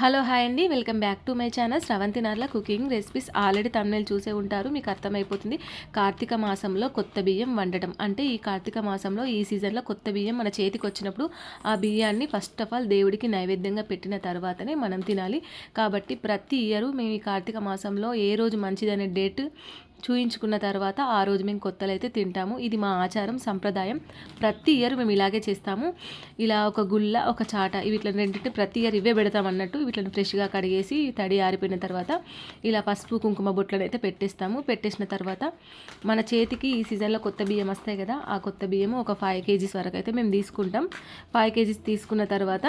Hello hi అండి. Welcome back to my channel. Sravanthi Narla cooking recipes already తమిళ చూసే ఉంటారు. మీకు అర్థమైపోతుంది. కార్తీక మాసంలో కొత్త బియ్యం వండటం. అంటే ఈ కార్తీక మాసంలో ఈ సీజన్లో కొత్త బియ్యం మన చేతికి వచ్చినప్పుడు ఆ బియ్యాన్ని ఫస్ట్ ఆఫ్ ఆల్ దేవుడికి నైవేద్యంగా పెట్టిన తర్వాతనే మనం తినాలి. కాబట్టి ప్రతి ఇయర్ మేము ఈ కార్తీక మాసంలో ఏ రోజు మంచిదనే డేట్ చూయించుకున్న తర్వాత ఆ రోజు మేము కొత్తలు అయితే తింటాము. ఇది మా ఆచారం సంప్రదాయం. ప్రతి ఇయర్ మేము ఇలాగే చేస్తాము. ఇలా ఒక గుల్ల ఒక చాట వీటిని రెండింటి ప్రతి ఇయర్ ఇవే పెడతాం అన్నట్టు వీటిని ఫ్రెష్గా కడిగేసి తడి ఆరిపోయిన తర్వాత ఇలా పసుపు కుంకుమ బొట్లను అయితే పెట్టేస్తాము. పెట్టేసిన తర్వాత మన చేతికి ఈ సీజన్లో కొత్త బియ్యం వస్తాయి కదా ఆ కొత్త బియ్యం ఒక ఫైవ్ కేజీస్ వరకు అయితే మేము తీసుకుంటాం. ఫైవ్ కేజీస్ తీసుకున్న తర్వాత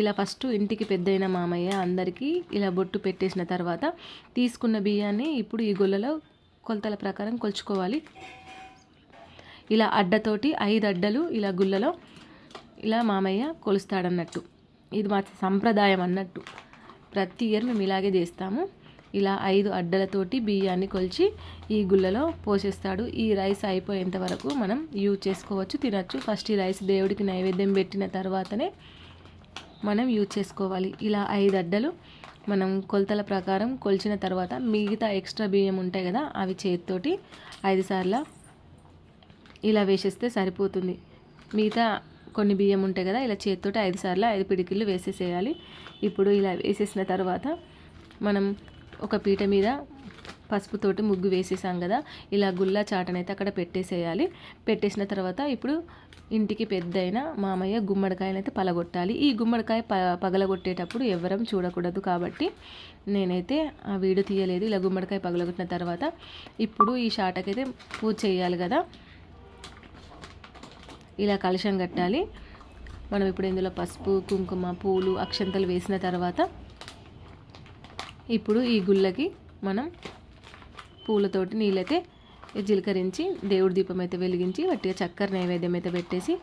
ఇలా ఫస్ట్ ఇంటికి పెద్దయిన మామయ్య అందరికీ ఇలా బొట్టు పెట్టేసిన తర్వాత తీసుకున్న బియ్యాన్ని ఇప్పుడు ఈ గొల్లలో కొలతల ప్రకారం కొలుచుకోవాలి. ఇలా అడ్డతోటి ఐదు అడ్డలు ఇలా గుళ్ళలో ఇలా మామయ్య కొలుస్తాడన్నట్టు. ఇది మా సంప్రదాయం అన్నట్టు. ప్రతి ఇయర్ మేము ఇలాగే చేస్తాము. ఇలా ఐదు అడ్డలతోటి బియ్యాన్ని కొలిచి ఈ గుళ్ళలో పోసేస్తాడు ఈ రైస్ అయిపోయేంత వరకు మనం యూజ్ చేసుకోవచ్చు తినచ్చు. ఫస్ట్ ఈ రైస్ దేవుడికి నైవేద్యం పెట్టిన తర్వాతనే మనం యూజ్ చేసుకోవాలి. ఇలా ఐదు అడ్డలు మనం కొలతల ప్రకారం కొలిచిన తర్వాత మిగతా ఎక్స్ట్రా బియ్యం ఉంటాయి కదా అవి చేతితోటి ఐదు సార్లు ఇలా వేసేస్తే సరిపోతుంది. మిగతా కొన్ని బియ్యం ఉంటాయి కదా ఇలా చేతితోటి ఐదు సార్లు ఐదు పిడికిళ్ళు వేసేసేయాలి. ఇప్పుడు ఇలా వేసేసిన తర్వాత మనం ఒక పీట మీద పసుపుతోటి ముగ్గు వేసేసాం కదా ఇలా గుల్లా చాటనైతే అక్కడ పెట్టేసేయాలి. పెట్టేసిన తర్వాత ఇప్పుడు ఇంటికి పెద్దయిన మామయ్య గుమ్మడికాయలు అయితే పలగొట్టాలి. ఈ గుమ్మడికాయ ప పగలగొట్టేటప్పుడు ఎవరం చూడకూడదు కాబట్టి నేనైతే ఆ వీడు తీయలేదు. ఇలా గుమ్మడికాయ పగలగొట్టిన తర్వాత ఇప్పుడు ఈ షాటకైతే పూజ చేయాలి కదా. ఇలా కలుషం కట్టాలి. మనం ఇప్పుడు ఇందులో పసుపు కుంకుమ పూలు అక్షంతలు వేసిన తర్వాత ఇప్పుడు ఈ గుళ్ళకి మనం పూలతోటి నీళ్ళైతే జీలకరించి దేవుడి దీపం అయితే వెలిగించి వట్టిగా చక్కెర నైవేద్యం అయితే పెట్టేసి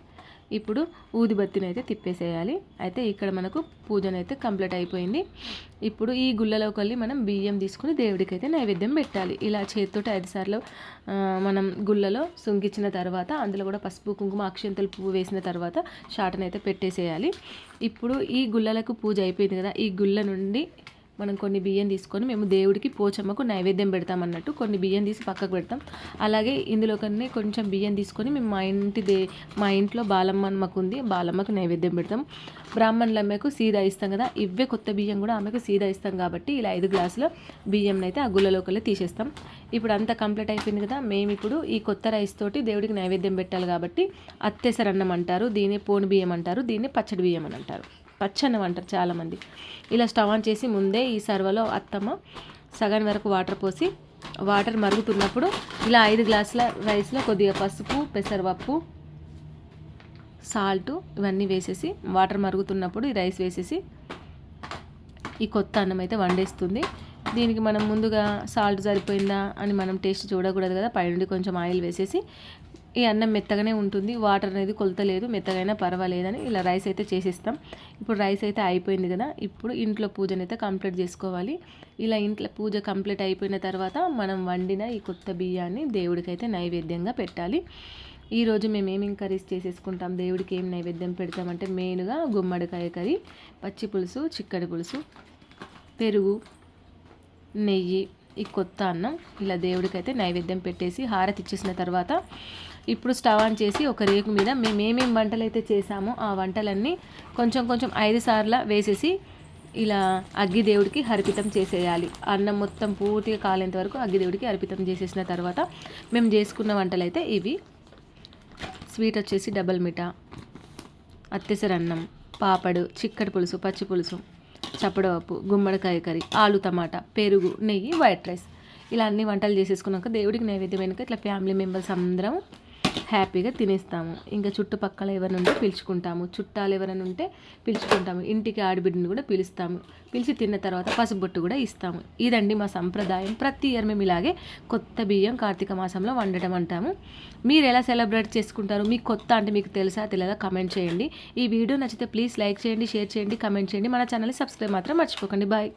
ఇప్పుడు ఊదిబత్తిని అయితే తిప్పేసేయాలి. అయితే ఇక్కడ మనకు పూజనైతే కంప్లీట్ అయిపోయింది. ఇప్పుడు ఈ గుళ్ళలోకి వెళ్ళి మనం బియ్యం తీసుకుని దేవుడికి అయితే నైవేద్యం పెట్టాలి. ఇలా చేతితోటి ఐదు సార్లు మనం గుళ్ళలో సుంకిచ్చిన తర్వాత అందులో కూడా పసుపు కుంకుమ అక్షంతలు పువ్వు వేసిన తర్వాత షాటనైతే పెట్టేసేయాలి. ఇప్పుడు ఈ గుళ్ళలకు పూజ అయిపోయింది కదా ఈ గుళ్ళ నుండి మనం కొన్ని బియ్యం తీసుకొని మేము దేవుడికి పోచమ్మకు నైవేద్యం పెడతాం అన్నట్టు కొన్ని బియ్యం తీసి పక్కకు పెడతాం. అలాగే ఇందులో కన్నా కొంచెం బియ్యం తీసుకొని మేము మా ఇంటి దే మా ఇంట్లో బాలమ్మ మాకు ఉంది బాలమ్మకు నైవేద్యం పెడతాం. బ్రాహ్మణుల అమ్మకు సీదా ఇస్తాం కదా ఇవే కొత్త బియ్యం కూడా ఆమెకు సీదా ఇస్తాం కాబట్టి ఇలా ఐదు గ్లాసుల బియ్యం అయితే ఆ గుళ్ళలోకి తీసేస్తాం. ఇప్పుడు అంతా కంప్లీట్ అయిపోయింది కదా మేము ఇప్పుడు ఈ కొత్త రైస్ తోటి దేవుడికి నైవేద్యం పెట్టాలి కాబట్టి అత్తెసరన్నం అంటారు దీన్ని పోను బియ్యం అంటారు దీన్ని పచ్చడి బియ్యం అని అంటారు. పచ్చన్నం అంటారు చాలామంది. ఇలా స్టవ్ ఆన్ చేసి ముందే ఈ సర్వలో అత్తమ్మ సగం వరకు వాటర్ పోసి వాటర్ మరుగుతున్నప్పుడు ఇలా ఐదు గ్లాసుల రైస్లో కొద్దిగా పసుపు పెసరపప్పు సాల్ట్ ఇవన్నీ వేసేసి వాటర్ మరుగుతున్నప్పుడు ఈ రైస్ వేసేసి ఈ కొత్త అన్నం అయితే వండేస్తుంది. దీనికి మనం ముందుగా సాల్ట్ సరిపోయిందా అని మనం టేస్ట్ చూడకూడదు కదా పైనుండి కొంచెం ఆయిల్ వేసేసి ఈ అన్నం మెత్తగానే ఉంటుంది. వాటర్ అనేది కొలతలేదు. మెత్తగైనా పర్వాలేదని ఇలా రైస్ అయితే చేసేస్తాం. ఇప్పుడు రైస్ అయితే అయిపోయింది కదా. ఇప్పుడు ఇంట్లో పూజనైతే కంప్లీట్ చేసుకోవాలి. ఇలా ఇంట్లో పూజ కంప్లీట్ అయిపోయిన తర్వాత మనం వండిన ఈ కొత్త బియ్యాన్ని దేవుడికైతే నైవేద్యంగా పెట్టాలి. ఈరోజు మేము ఏమేమి కర్రీస్ చేసేసుకుంటాం? దేవుడికి ఏం నైవేద్యం పెడతామంటే మెయిన్గా గుమ్మడికాయ కర్రీ పచ్చి పులుసు చిక్కడి పులుసు పెరుగు నెయ్యి ఈ కొత్త అన్నం ఇలా దేవుడికైతే నైవేద్యం పెట్టేసి హారతి ఇచ్చేసిన తర్వాత ఇప్పుడు స్టవ్ ఆన్ చేసి ఒక రేకు మీద మేము ఏమేమి వంటలు అయితే చేసామో ఆ వంటలన్నీ కొంచెం కొంచెం ఐదు సార్లు వేసేసి ఇలా అగ్గి దేవుడికి హరిపితం చేసేయాలి. అన్నం మొత్తం పూర్తిగా కాలేంత వరకు అగ్గి దేవుడికి హరిపితం చేసేసిన తర్వాత మేము చేసుకున్న వంటలు అయితే ఇవి. స్వీట్ వచ్చేసి డబల్ మిఠా అత్తెసర అన్నం పాపడు చిక్కటి పులుసు పచ్చి పులుసు చప్పడవప్పు గుమ్మడికాయ కర్రీ ఆలు టమాటా పెరుగు నెయ్యి వైట్ రైస్. ఇలా అన్ని వంటలు చేసేసుకున్నాక దేవుడికి నైవేద్యం వెనుక ఇట్లా ఫ్యామిలీ మెంబర్స్ అందరం హ్యాపీగా తినేస్తాము. ఇంకా చుట్టుపక్కల ఎవరైనా ఉంటే పిలుచుకుంటాము. చుట్టాలు ఎవరైనా ఉంటే పిలుచుకుంటాము. ఇంటికి ఆడబిడ్డని కూడా పిలుస్తాము. పిలిచి తిన్న తర్వాత పసుబొట్టు కూడా ఇస్తాము. ఇదండి మా సంప్రదాయం. ప్రతి ఇయర్ మేము ఇలాగే కొత్త బియ్యం కార్తీక మాసంలో వండటం అంటాము. మీరు ఎలా సెలబ్రేట్ చేసుకుంటారు? మీకు కొత్త అంటే మీకు తెలుసా తెలియదా? కమెంట్ చేయండి. ఈ వీడియో నచ్చితే ప్లీజ్ లైక్ చేయండి షేర్ చేయండి కమెంట్ చేయండి. మన ఛానల్ని సబ్స్క్రైబ్ మాత్రం మర్చిపోకండి. బాయ్.